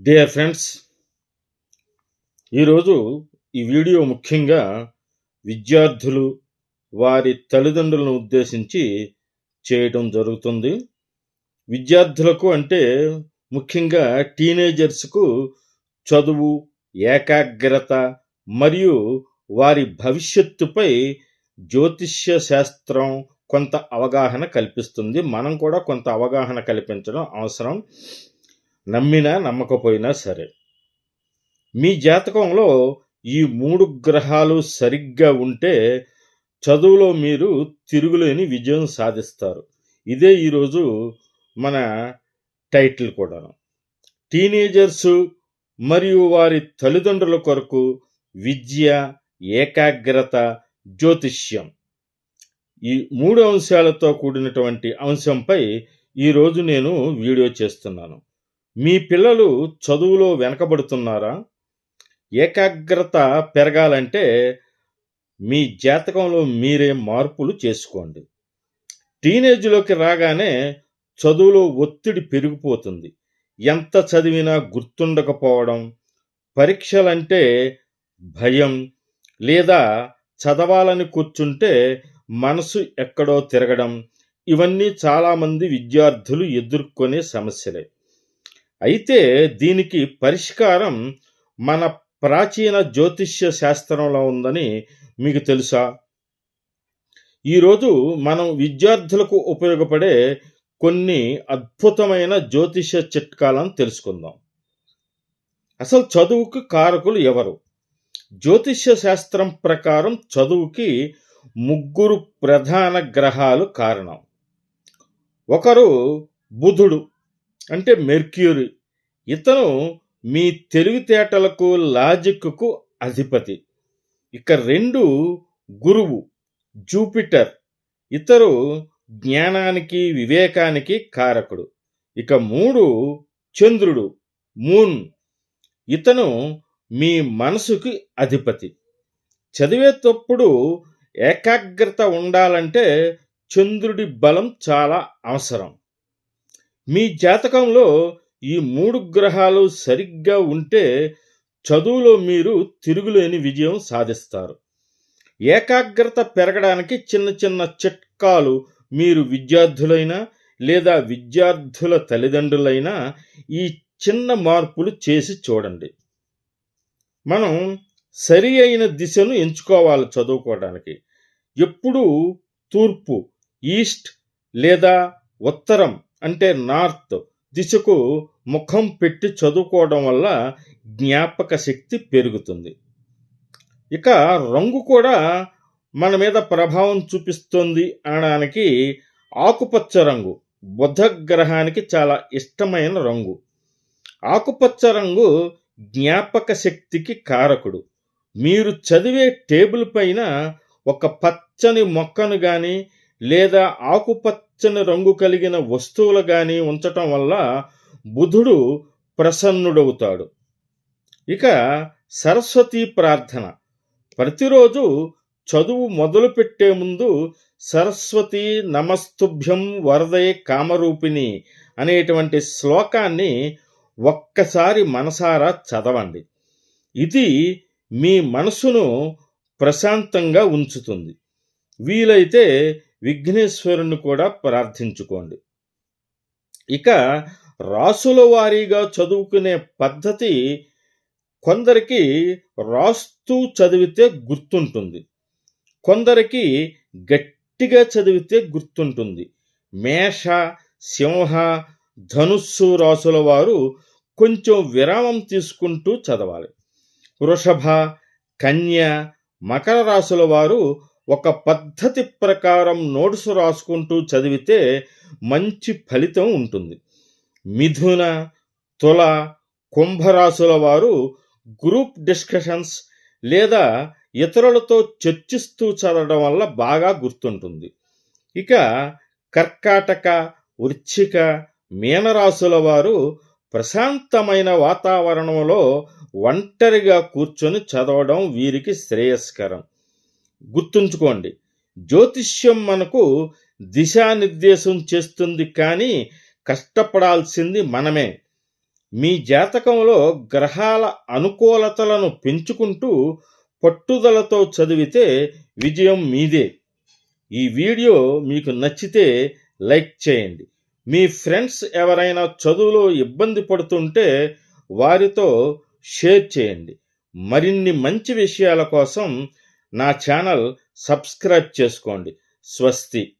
Dear friends ఈరోజు ఈ video ముఖ్యంగా విద్యార్థులు వారి తల్లిదండ్రులను ఉద్దేశించి చేయటం జరుగుతుంది. విద్యార్థులకు అంటే ముఖ్యంగా టీనేజర్స్కు చదువు ఏకాగ్రత మరియు వారి భవిష్యత్తుపై జ్యోతిష్య శాస్త్రం కొంత అవగాహన కల్పిస్తుంది. మనం కూడా కొంత అవగాహన కల్పించడం అవసరం. నమ్మినా నమ్మకపోయినా సరే. మీ జాతకంలో ఈ మూడు గ్రహాలు సరిగ్గా ఉంటే చదువులో మీరు తిరుగులేని విజయం సాధిస్తారు. ఇదే ఈరోజు మన టైటిల్ కూడా టీనేజర్స్ మరియు వారి తల్లిదండ్రుల కొరకు విద్య ఏకాగ్రత జ్యోతిష్యం. ఈ మూడు అంశాలతో కూడినటువంటి అంశంపై ఈరోజు నేను వీడియో చేస్తున్నాను. మీ పిల్లలు చదువులో వెనకబడుతున్నారా? ఏకాగ్రత పెరగాలంటే మీ జాతకంలో మీరే మార్పులు చేసుకోండి. టీనేజ్లోకి రాగానే చదువులో ఒత్తిడి పెరిగిపోతుంది. ఎంత చదివినా గుర్తుండకపోవడం పరీక్షలంటే భయం లేదా చదవాలని కూర్చుంటే మనసు ఎక్కడో తిరగడం ఇవన్నీ చాలామంది విద్యార్థులు ఎదుర్కొనే సమస్యలే. అయితే దీనికి పరిష్కారం మన ప్రాచీన జ్యోతిష్య శాస్త్రంలో ఉందని మీకు తెలుసా? ఈరోజు మనం విద్యార్థులకు ఉపయోగపడే కొన్ని అద్భుతమైన జ్యోతిష్య చిట్కాలను తెలుసుకుందాం. అసలు చదువుకు కారకులు ఎవరు? జ్యోతిష్య శాస్త్రం ప్రకారం చదువుకి ముగ్గురు ప్రధాన గ్రహాలు కారణం. ఒకరు బుధుడు అంటే మెర్క్యూరీ. ఇతను మీ తెలివితేటలకు లాజిక్కు అధిపతి. ఇక రెండు గురువు జూపిటర్. ఇతరు జ్ఞానానికి వివేకానికి కారకుడు. ఇక మూడు చంద్రుడు మూన్. ఇతను మీ మనసుకి అధిపతి. చదివేటప్పుడు ఏకాగ్రత ఉండాలంటే చంద్రుడి బలం చాలా అవసరం. మీ జాతకంలో ఈ మూడు గ్రహాలు సరిగ్గా ఉంటే చదువులో మీరు తిరుగులేని విజయం సాధిస్తారు. ఏకాగ్రత పెరగడానికి చిన్న చిన్న చిట్కాలు మీరు విద్యార్థులైనా లేదా విద్యార్థుల తల్లిదండ్రులైనా ఈ చిన్న మార్పులు చేసి చూడండి. మనం సరి అయిన దిశను ఎంచుకోవాలి చదువుకోవడానికి. ఎప్పుడూ తూర్పు ఈస్ట్ లేదా ఉత్తరం అంటే నార్త్ దిశకు ముఖం పెట్టి చదువుకోవడం వల్ల జ్ఞాపక శక్తి పెరుగుతుంది. ఇక రంగు కూడా మన మీద ప్రభావం చూపిస్తుంది అనడానికి ఆకుపచ్చ రంగు బుధ గ్రహానికి చాలా ఇష్టమైన రంగు. ఆకుపచ్చ రంగు జ్ఞాపక శక్తికి కారకుడు. మీరు చదివే టేబుల్ పైన ఒక పచ్చని మొక్కను కానీ లేదా ఆకుపచ్చ పచ్చని రంగు కలిగిన వస్తువులు కానీ ఉంచటం వల్ల బుధుడు ప్రసన్నుడవుతాడు. ఇక సరస్వతి ప్రార్థన. ప్రతిరోజు చదువు మొదలుపెట్టే ముందు సరస్వతి నమస్తుభ్యం వరదయ కామరూపిణి అనేటువంటి శ్లోకాన్ని ఒక్కసారి మనసారా చదవండి. ఇది మీ మనసును ప్రశాంతంగా ఉంచుతుంది. వీలైతే విఘ్నేశ్వరుని కూడా ప్రార్థించుకోండి. ఇక రాసుల వారీగా చదువుకునే పద్ధతి కొందరికి రాస్తూ చదివితే గుర్తుంటుంది. కొందరికి గట్టిగా చదివితే గుర్తుంటుంది. మేష సింహ ధనుస్సు రాసుల వారు కొంచెం విరామం తీసుకుంటూ చదవాలి. వృషభ కన్య మకర రాసుల వారు ఒక పద్ధతి ప్రకారం నోట్స్ రాసుకుంటూ చదివితే మంచి ఫలితం ఉంటుంది. మిథున తుల కుంభరాశుల వారు గ్రూప్ డిస్కషన్స్ లేదా ఇతరులతో చర్చిస్తూ చదవడం వల్ల బాగా గుర్తుంటుంది. ఇక కర్కాటక వృచ్చిక మీనరాశుల వారు ప్రశాంతమైన వాతావరణంలో ఒంటరిగా కూర్చొని చదవడం వీరికి శ్రేయస్కరం. గుర్తుంచుకోండి. జ్యోతిష్యం మనకు దిశానిర్దేశం చేస్తుంది కానీ కష్టపడాల్సింది మనమే. మీ జాతకంలో గ్రహాల అనుకూలతలను పెంచుకుంటూ పట్టుదలతో చదివితే విజయం మీదే. ఈ వీడియో మీకు నచ్చితే లైక్ చేయండి. మీ ఫ్రెండ్స్ ఎవరైనా చదువులో ఇబ్బంది పడుతుంటే వారితో షేర్ చేయండి. మరిన్ని మంచి విషయాల కోసం నా ఛానల్ సబ్స్క్రైబ్ చేసుకోండి. స్వస్తి.